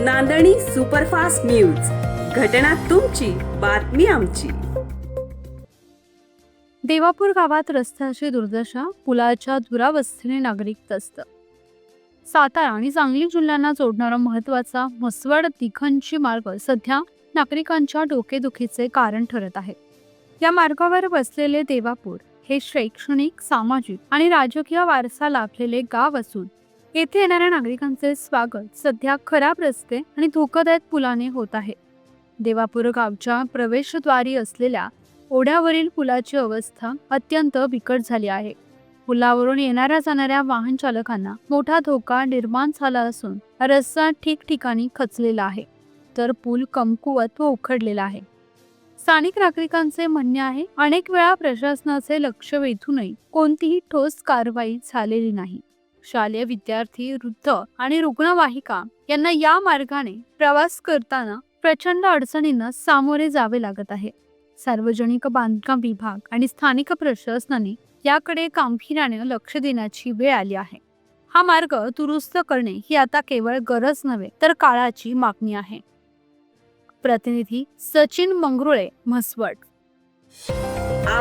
नांदणी superfast news. घटना तुमची बातमी आमची. देवापूर गावात रस्त्याची दुर्दशा पुलाच्या दुरावस्थेने नागरिक त्रस्त. सातारा आणि सांगली जिल्ह्यांना जोडणारा महत्त्वाचा म्हसवड तिखनची मार्ग सध्या नागरिकांच्या डोकेदुखीचे कारण ठरत आहे. या मार्गावर वसलेले देवापूर हे शैक्षणिक सामाजिक आणि राजकीय वारसा लाभलेले गाव असून येथे येणाऱ्या नागरिकांचे स्वागत सध्या खराब रस्ते आणि धोकादायक पुलाने होत आहे. देवापूर गावच्या प्रवेशद्वारी असलेल्या ओढ्यावरील पुलाची अवस्था अत्यंत बिकट झाली आहे. पुलावरून येणाऱ्या जाणाऱ्या वाहन चालकांना मोठा धोका निर्माण झाला असून रस्ता ठिकठिकाणी खचलेला आहे. तर पूल कमकुवत व उखडलेला आहे. स्थानिक नागरिकांचे म्हणणे आहे अनेक वेळा प्रशासनाचे लक्ष वेधूनही कोणतीही ठोस कारवाई झालेली नाही. शालेय विद्यार्थी वृद्ध आणि रुग्णवाहिका यांना या मार्गाने प्रवास करताना प्रचंड अडचणींना सामोरे जावे लागत आहे. सार्वजनिक बांधकाम विभाग आणि स्थानिक प्रशासनाने याकडे गांभीर्याने लक्ष देण्याची वेळ आली आहे. हा मार्ग दुरुस्त करणे ही आता केवळ गरज नव्हे तर काळाची मागणी आहे. प्रतिनिधी सचिन मंगरुळे म्हसवड